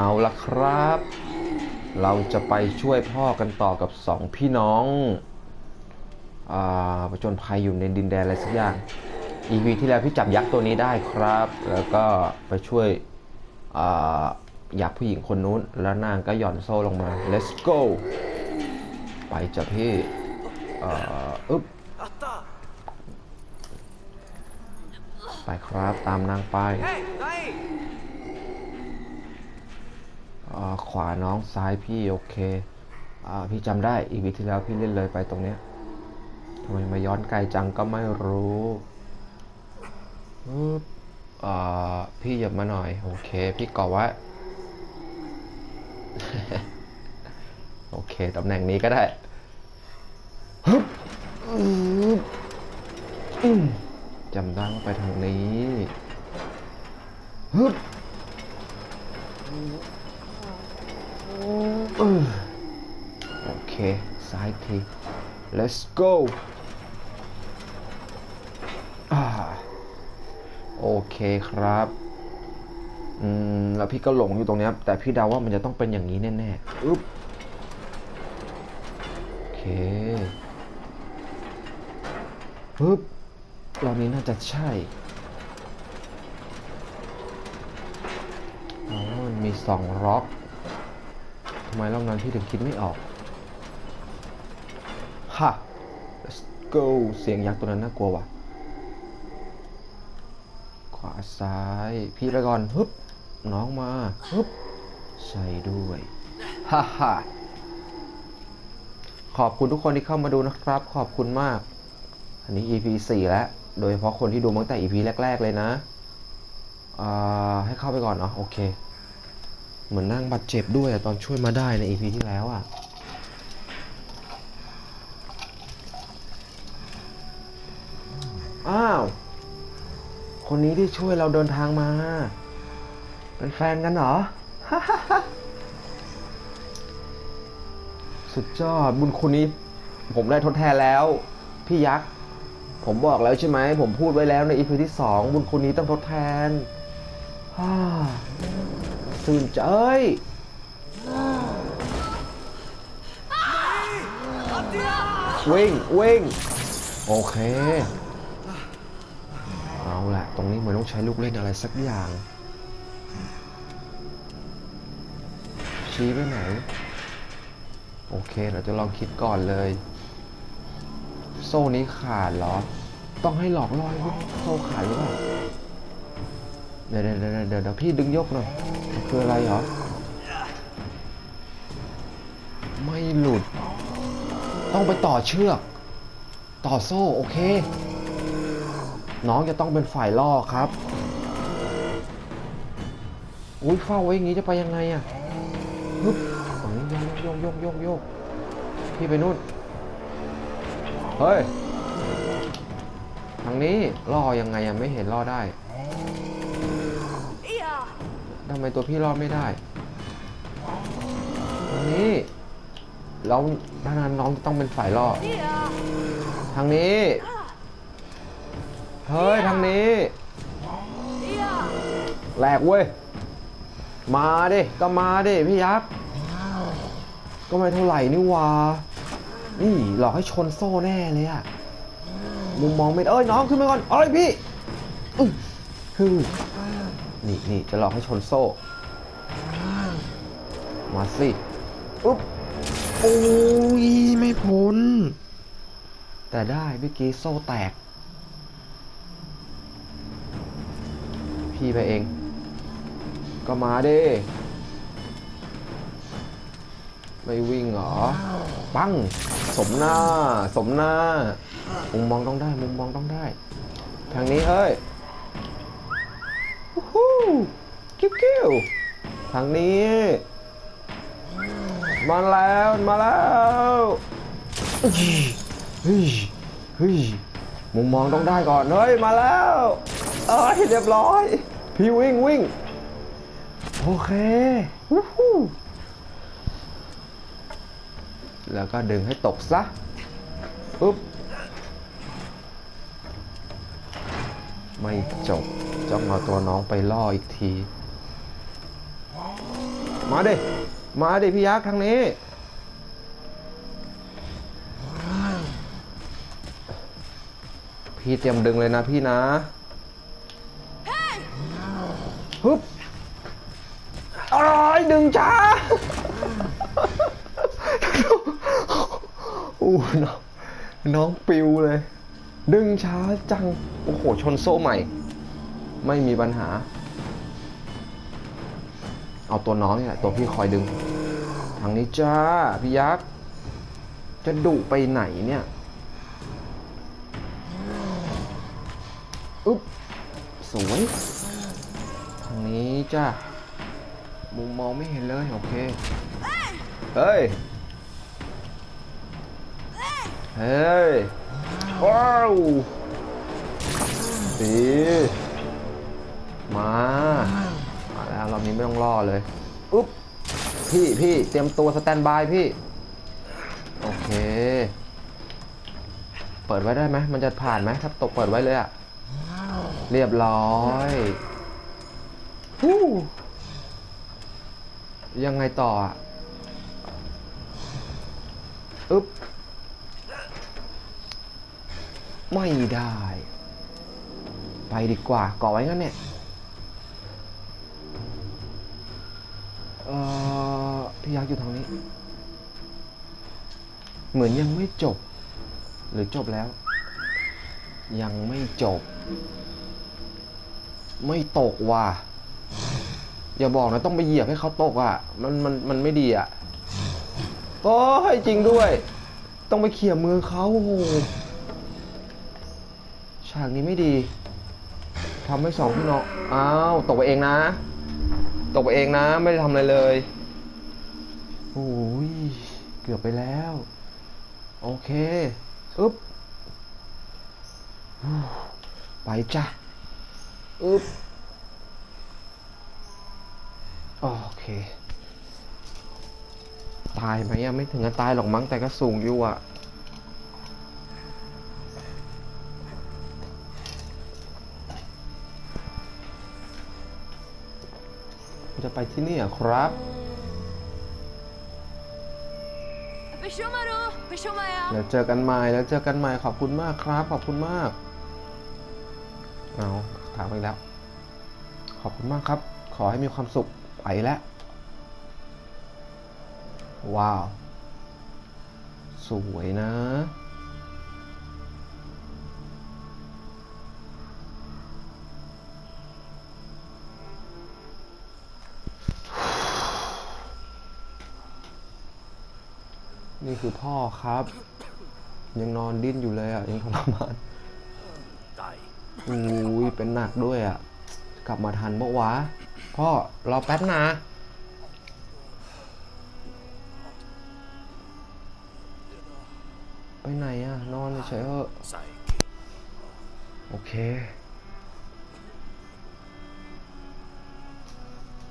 เอาละครับ เราจะไปช่วยพ่อกันต่อกับสองพี่น้องอาประจนภัยอยู่ในดินแดนอะไรสักอย่างอีวีที่แล้วพี่จับยักษ์ตัวนี้ได้ครับ แล้วก็ไปช่วยอายากผู้หญิงคนนู้น แล้วนางก็หย่อนโซ่ลงมา let's go ไปจับพี่อึ๊บไปครับตามนางไป hey! ขวาน้องซ้ายพี่โอเคอพี่จำได้อีพีที่แล้วพี่เล่นเลยไปตรงเนี้ยทำไมมาย้อนไกลจังก็ไม่รู้อพี่หยิบมาหน่อย โอเค พี่กอไว้โอเคตำแหน่งนี้ก็ได้ฮึบอืบอืมจำได้ว่าไปทางนี้ฮึบ โอเค ซ้ายที let's go โอเคครับ อืม แล้วพี่ก็หลงอยู่ตรงนี้แต่พี่เดาว่ามันจะต้องเป็นอย่างนี้แน่ๆอึ๊บโอเคปึ๊บรอบนี้น่าจะใช่มันมีสองล็อก ทำไมรอบนั้นพี่ถึงคิดไม่ออกฮะ let's go เสียงยักษ์ตัวนั้นน่ากลัวว่ะ ขวาซ้าย พี่ไปก่อนฮึบน้องมาฮึบใช่ด้วยฮ่าฮ่าขอบคุณทุกคนที่เข้ามาดูนะครับ ขอบคุณมาก อันนี้ EP 4 แล้ว โดยเฉพาะคนที่ดูตั้งแต่ EP แรก ๆ เลยนะอ่าให้เข้าไปก่อนเนาะโอเค เหมือนนั่งบาดเจ็บด้วยอตอนช่วยมาได้ใน EP ที่แล้วอะอ้าว คนนี้ที่ช่วยเราเดินทางมา เป็นแฟนกันเหรอ สุดยอดบุญคุณนี้ ผมได้ทดแทนแล้ว พี่ยักษ์ ผมบอกแล้วใช่ไหม ผมพูดไว้แล้วใน EP ที่สองบุญคุณนี้ต้องทดแทนฮ่า ตื่นใจเอ้ยวิ่งวิ่งโอเค เอาละตรงนี้เหมือนต้องใช้ลูกเล่นอะไรสักอย่าง ชี้ไปไหน โอเค เราจะลองคิดก่อนเลย โซ่นี้ขาดเหรอ ต้องให้หลอกล่อให้โซ่ขาดหรือเปล่า เดี๋ยวเดี๋ยวเดี๋ยวพี่ดึงยกหน่อยคืออะไรเหรอ ไม่หลุด ต้องไปต่อเชือก ต่อโซ่โอเค น้องจะต้องเป็นฝ่ายล่อครับอุ้ยเฝ้าไว้อย่างงี้จะไปยังไงอะฮึบฝั่งนี้โยกโยกโยกโยกพี่ไปนู่น เฮ้ย ทางนี้ล่อยังไงอะไม่เห็นล่อได้ำไมตัวพี่รอดไม่ได้นี่แล้วนั้นน้องต้องเป็นฝ่ายรอดทางนี้ เฮ้ย ทางนี้แหลกเว้ย มาดิ ก็มาดิ พี่ยักษ์ ก็ไม่เท่าไหร่นี่วานี่หลอกให้ชนโซ่แน่เลยอะมุมมองไม่เอ้ย น้องขึ้นมาก่อน เอ้ยพี่อือ นี่นี่จะหลอกให้ชนโซ่ มาสิอุ๊บโอ้ยไม่พ้น แต่ได้เมื่อกี้โซ่แตก พี่ไปเอง ก็มาดิไม่วิ่งเหรอ ปัง สมหน้า สมหน้า มุมมองต้องได้ มุมมองต้องได้ ทางนี้เฮ้ยวู้ ฮู้กิ้วกิ้วทางนี้ มาแล้วมาแล้วเฮ้ยเฮ้ยเฮ้ยมุมมองต้องได้ก่อนเฮ้ยมาแล้วเอ้ยเรียบร้อย พี่วิ่งวิ่งโอเควู้ฮู้แล้วก็ดึงให้ตกซะปุ๊บไม่จบ จ้องเอาตัวน้องไปล่ออีกที มาดิมาดิพี่ยักษ์ทางนี้พี่เตรียมดึงเลยนะพี่นะฮึบอ้ายดึงช้าอู้น้องน้องปิวเลย ดึงช้าจัง โอ้โห ชนโซ่ใหม่ ไม่มีปัญหา เอาตัวน้องนี่แหละตัวพี่คอยดึง ทางนี้จ้า พี่ยักษ์ จะดุไปไหนเนี่ยอึ๊บสวยทางนี้จ้ามุมมองไม่เห็นเลย โอเค เฮ้ย เฮ้ย ว้าวดี มา มาแล้วรอบนี้ไม่ต้องล่อเลยอุ๊บพี่พี่เตรียมตัวสแตนบายพี่ โอเค เปิดไว้ได้ไหมมันจะผ่านไหมถ้าตกเปิดไว้เลยอะเรียบร้อยฮู้ยังไงต่ออะอึ๊บ ไม่ได้ ไปดีกว่าก่อไว้งั้นเนี่ย เออพี่ยักษ์อยู่ทางนี้ เหมือนยังไม่จบ หรือจบแล้ว ยังไม่จบ ไม่ตกว่ะอย่าบอกนะต้องไปเหยียบให้เขาตกอะ มันมันมันไม่ดีอะโอ้ยจริงด้วย ต้องไปเขี่ยมือเขาโอ้โหฉากนี้ไม่ดีทำให้สองพี่น้องอ้าวตกไปเองนะ ตกไปเองนะ ไม่ได้ทำอะไรเลยโอ้ยเกือบไปแล้ว โอเคอึ๊บไปจ้ะอึ๊บโอเค ตายไหมอะไม่ถึงกับตายหรอกมั้งแต่ก็สูงอยู่อะ จะไปที่นี่เหรอครับไปชมมาดูไปชมมาอะแล้วเจอกันใหม่แล้วเจอกันใหม่ขอบคุณมากครับ ขอบคุณมากเอาถามไปแล้ว ขอบคุณมากครับ ขอให้มีความสุขไปแล้วว้าว สวยนะ นี่คือพ่อครับ ยังนอนดิ้นอยู่เลยอะยังทรมานตายอุ้ยเป็นหนักด้วยอะ กลับมาทันเมื่อวะพ่อรอแป๊บนะไปไหนอะ นอนเฉยๆเถอะโอเค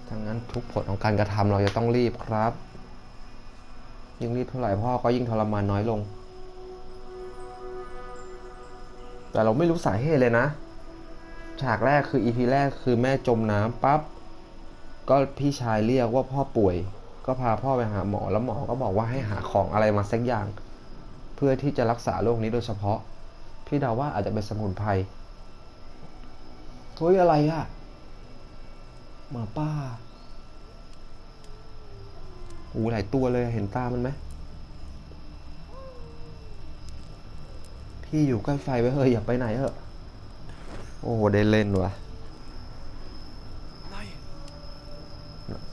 ถ้างั้นทุกผลของการกระทำเราจะต้องรีบครับ ยิ่งรีบเท่าไหร่พ่อก็ยิ่งทรมานน้อยลง แต่เราไม่รู้สาเหตุเลยนะ ฉากแรกคืออีพีแรกคือแม่จมน้ำปั๊บก็พี่ชายเรียกว่าพ่อป่วย ก็พาพ่อไปหาหมอแล้วหมอก็บอกว่าให้หาของอะไรมาสักอย่าง เพื่อที่จะรักษาโรคนี้โดยเฉพาะ พี่เดาว่าอาจจะเป็นสมุนไพรเฮ้ยอะไรอะหมาป้า โอ้หลายตัวเลยเห็นตามันไหมพี่อยู่ใกล้ไฟไว้เฮ้ยอย่าไปไหนเถอะโอ้โหได้เล่นว่ะนาย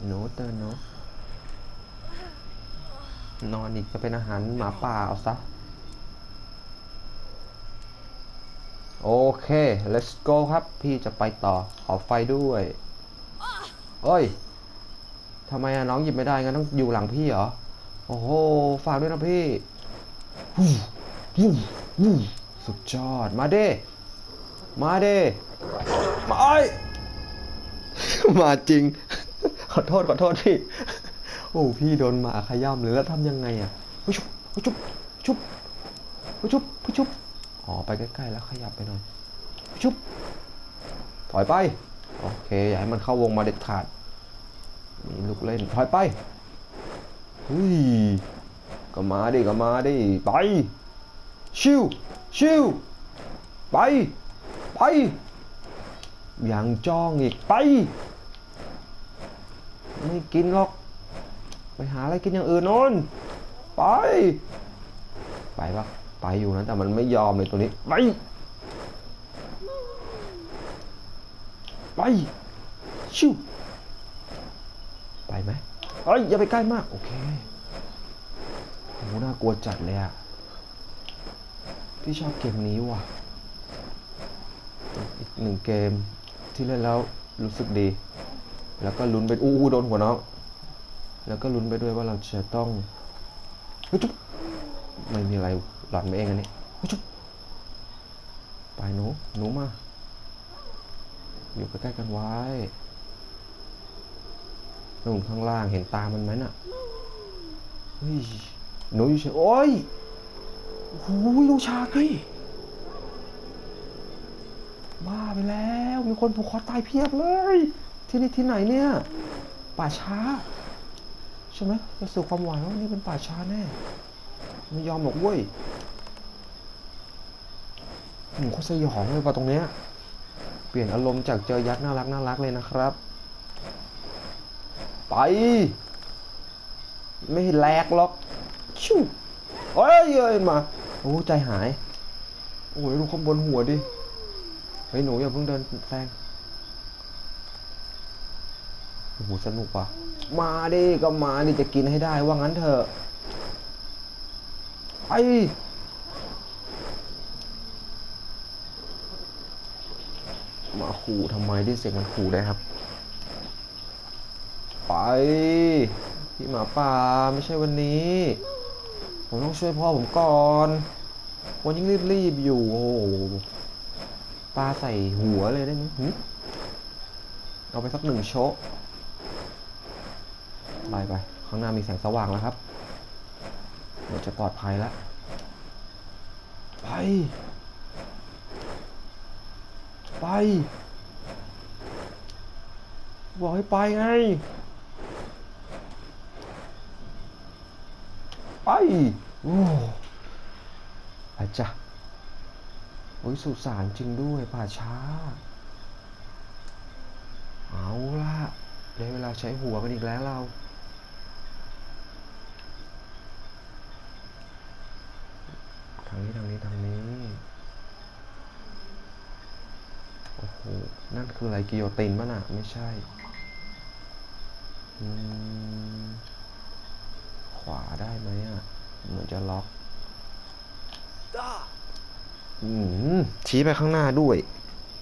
โนตเตอร์โน้ตนอนอีกจะเป็นอาหารหมาป่าเอาซะ โอเค let's go ครับ พี่จะไปต่อ ขอไฟด้วยเอ้ยำไมอะน้องหยิบไม่ได้งั้นต้องอยู่หลังพี่เหรอ โอ้โห ฝากด้วยนะพี่วูวูวูสุดยอด มาเด้ มาเด้ มาไอ้มาจริง ขอโทษขอโทษพี่ โอ้พี่โดนหมาขย้ำเลยแล้วทำยังไงอะผู้ชุบผู้ชุบชุบผู้ชุบผู้ชุบอ๋อไปใกล้ๆแล้วขยับไปหน่อยชุบถอยไป โอเค อย่าให้มันเข้าวงมาเด็ดขาด มีลูกเล่นถอยไปเฮ้ยก็มาดิก็มาดิไป ชิวชิวไป ไป ยังจ้องอีกไป ไม่กินหรอก ไปหาอะไรกินอย่างอื่นนนไป ไปปะไปอยู่นะแต่มันไม่ยอมเลยตัวนี้ ไป ไป ชิว ไหมเอ้ยอย่าไปใกล้มาก โอเคโหน่ากลัวจัดเลยอะพี่ชอบเกมนี้ว่ะ อีกหนึ่งเกมที่เล่นแล้วรู้สึกดี แล้วก็ลุ้นไปอู้โดนหัวน้อง แล้วก็ลุ้นไปด้วยว่าเราจะต้องจุ๊บไม่มีอะไรหลอนไปเองอันนี้จุ๊บไปหนูหนูมา อยู่ใกล้ๆกันไว้ นุ่นข้างล่างเห็นตามันไหมน่ะเฮ้ยหนูอยู่เฉยโอ้ยโอ้โหลูกชากี้บ้าไปแล้ว มีคนผูกคอตายเพียบเลย ที่นี่ที่ไหนเนี่ย ป่าช้า ใช่ไหมจะสื่อความหวังว่านี่เป็นป่าช้าแน่ไม่ยอมหรอกเว้ยผมโคตรสยองเลยว่ะตรงเนี้ย เปลี่ยนอารมณ์จากเจอยักษ์น่ารักน่ารักเลยนะครับ ไป ไม่แลกหรอกชิวเอ้ยเอ้ยมา โอ้ใจหาย โอ้ยดูข้างบนหัวดิ เฮ้ยหนูอย่าเพิ่งเดินแซงโอ้โหสนุกว่ะ มาดิก็มาดิจะกินให้ได้ว่างั้นเถอะไปมาขู่ทำไมที่เสียงมันขู่ได้ครับ ไป พี่หมาป่าไม่ใช่วันนี้ ผมต้องช่วยพ่อผมก่อนวันยังรีบๆอยู่ โอ้โหปลาใส่หัวเลยได้ไหมเอาไปสักหนึ่งโชะไปไป ข้างหน้ามีแสงสว่างแล้วครับเราจะปลอดภัยแล้ว ไป ไป บอกให้ไปไง ไปโอ้อาจ้ะโอ้ยสุสานจริงด้วยป่าช้า เอาล่ะได้เวลาใช้หัวกันอีกแล้วเราทางนี้ทางนี้ทางนี้ โอ้โห นั่นคืออะไรกิโยตินป่ะน่ะ ไม่ใช่ อืม ขวาได้ไหมอะ เหมือนจะล็อก Da! อืมชี้ไปข้างหน้าด้วย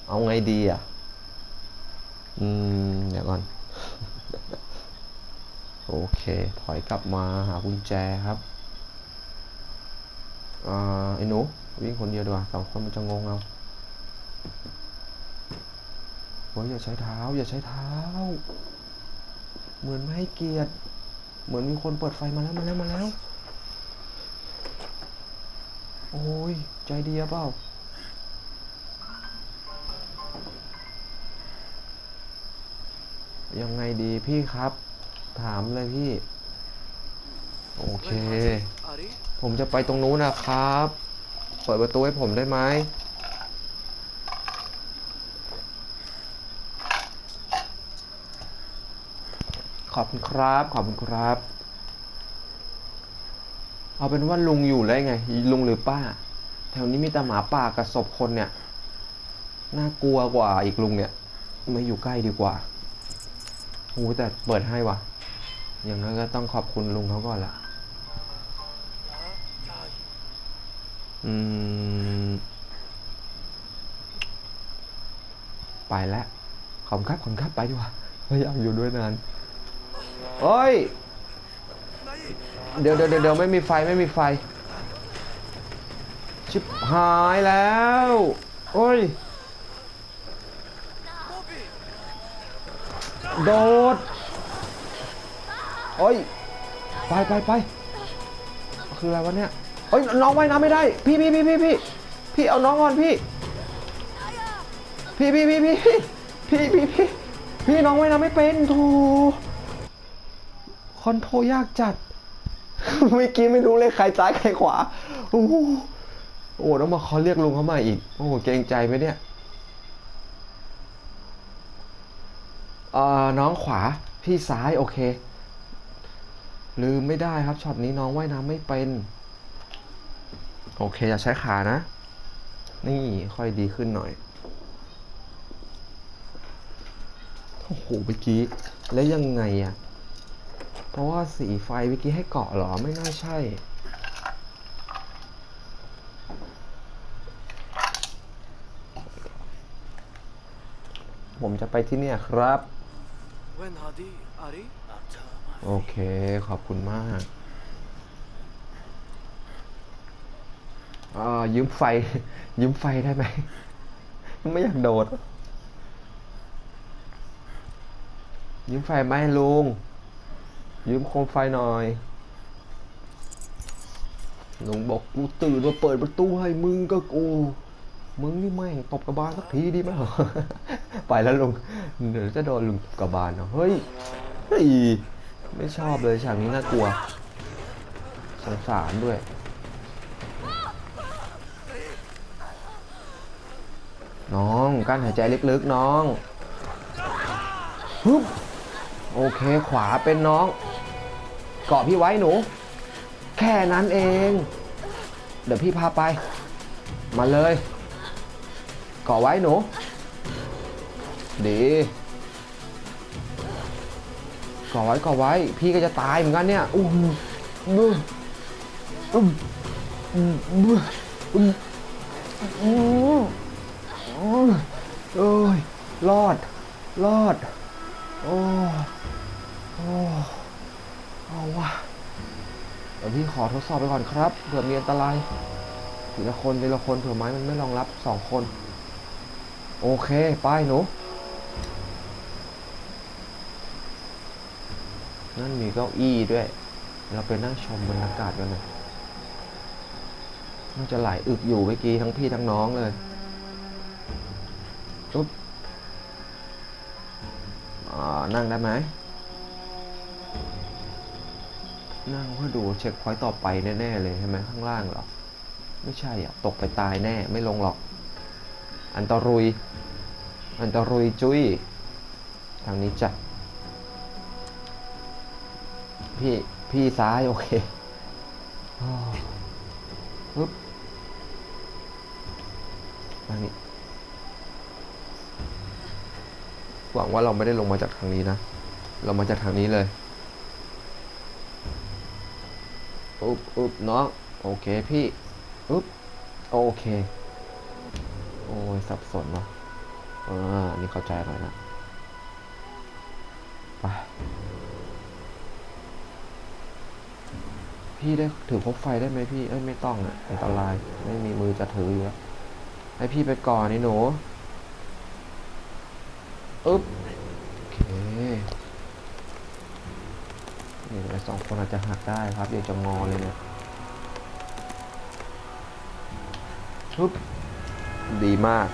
เอาไงดีอะ อืม เดี๋ยวก่อน โอเค ถอยกลับมาหากุญแจครับอ่าไอ้หนูวิ่งคนเดียวดีกว่าสองคนมันจะงงเอาโอ้ยอย่าใช้เท้า อย่าใช้เท้า เหมือนไม่ให้เกียรติ เหมือนมีคนเปิดไฟมาแล้วมาแล้วมาแล้ว โอ้ย ใจดีอะเปล่า ยังไงดีพี่ครับ ถามเลยพี่ โอเค Ari? ผมจะไปตรงนู้นนะครับ เปิดประตูให้ผมได้ไหม ขอบคุณครับ ขอบคุณครับ เอาเป็นว่าลุงอยู่ได้ไง ลุงหรือป้า แถวนี้มีแต่หมาป่ากับศพคนเนี่ย น่ากลัวกว่าอีกลุงเนี่ย ไม่อยู่ใกล้ดีกว่าโอ้แต่เปิดให้ว่ะ อย่างนั้นก็ต้องขอบคุณลุงเขาก่อนละอืม ไปแล้วขอบคุณครับขอบคุณครับไปดีกว่าไม่อยากอยู่ด้วยนาน เฮ้ย เดี๋ยวเดี๋ยวเดี๋ยวไม่มีไฟไม่มีไฟ ชิบหายแล้วโอ้ย โดดโอ้ย ไปไปไปคืออะไรวะเนี่ยเอ้ยน้องว่ายน้ำไม่ได้ พี่พี่พี่พี่พี่พี่เอาน้องก่อนพี่พี่พี่พี่พี่พี่พี่พี่พี่พี่น้องว่ายน้ำไม่เป็นถู คอนโทรยากจัด เมื่อกี้ไม่รู้เลยใครซ้ายใครขวา โอ้โหโอ้ต้องมาคอเรียกลุงเข้ามาอีก โอ้โหเกรงใจไหมเนี่ยเอ่อน้องขวาพี่ซ้ายโอเค ลืมไม่ได้ครับช็อตนี้น้องว่ายน้ำไม่เป็น โอเคอย่าใช้ขานะ นี่ค่อยดีขึ้นหน่อยโอ้โหเมื่อกี้แล้วยังไงอะ เพราะว่าสีไฟเมื่อกี้ให้เกาะเหรอไม่น่าใช่ ผมจะไปที่เนี่ยครับ When Hadi, Ari? โอเค ขอบคุณมากอ่ายืมไฟ ยืมไฟได้ไหม ไม่อยากโดด ยืมไฟไหมลุง ยืมโคมไฟหน่อยลุงบอกกูตื่นมาเปิดประตูให้มึงก็กู มึงนี่แม่งตบกระบาลสักทีดีไหมเหรอ ไปแล้วลุงเดี๋ยวจะโดนลุงตบกระบาลเนาะเฮ้ยเฮ้ยไม่ชอบเลยฉากนี้น่ากลัวสงสารด้วยน้องกั้นหายใจลึกๆน้องฮึบโอเคขวาเป็นน้อง เกาะพี่ไว้หนู แค่นั้นเอง เดี๋ยวพี่พาไป มาเลย เกาะไว้หนู ดีเกาะไว้เกาะไว้ พี่ก็จะตายเหมือนกันเนี่ยอู้หูอื้ออื้ออื้ออื้ออื้ออื้อโอ้ยรอด รอด โอ้ โอ้ เอาวะเดี๋ยวพี่ขอทดสอบไปก่อนครับเผื่อมีอันตรายทีละคนทีละคนเผื่อไม้มันไม่รองรับสองคน โอเคไปหนูนั่นมีเก้าอี้ด้วย เราไปนั่งชมบรรยากาศกันหน่อยน่าจะหลายอึกอยู่เมื่อกี้ทั้งพี่ทั้งน้องเลยอุ๊บอ่านั่งได้ไหม นั่งเพื่อดูเช็คพอยต์ต่อไปแน่ๆเลยใช่ไหมข้างล่างหรอ ไม่ใช่อะ ตกไปตายแน่ไม่ลงหรอก อันตรุย อันตรุยจุ้ย ทางนี้จ้ะพี่พี่ซ้ายโอเคปึ๊บทางนี้หวังว่าเราไม่ได้ลงมาจากทางนี้นะ เรามาจากทางนี้เลย อุ๊บอุ๊บน้อง โอเคพี่อุ๊บโอเค โอ้ยสับสนเนาะอ่านี่เข้าใจหน่อยนะไปพี่ได้ถือพกไฟได้ไหมพี่เอ้ยไม่ต้องอะอันตรายไม่มีมือจะถืออยู่แล้วให้พี่ไปก่อนนี่หนู อึ๊บ โอเค นี่ไอ้สองคนอาจจะหักได้ครับเดี๋ยวจะงอเลยเนี่ยปึ๊บดีมาก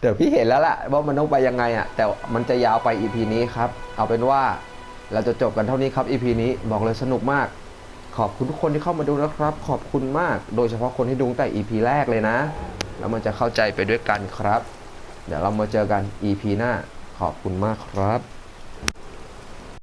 เดี๋ยวพี่เห็นแล้วล่ะว่ามันต้องไปยังไงอะ่ะ แต่มันจะยาวไป EP นี้ครับ เอาเป็นว่าเราจะจบกันเท่านี้ครับ EP นี้บอกเลยสนุกมาก ขอบคุณทุกคนที่เข้ามาดูนะครับ ขอบคุณมาก โดยเฉพาะคนที่ดูตั้งแต่ EP แรกเลยนะ แล้วมันจะเข้าใจไปด้วยกันครับ เดี๋ยวเรามาเจอกัน EP หน้า ขอบคุณมากครับ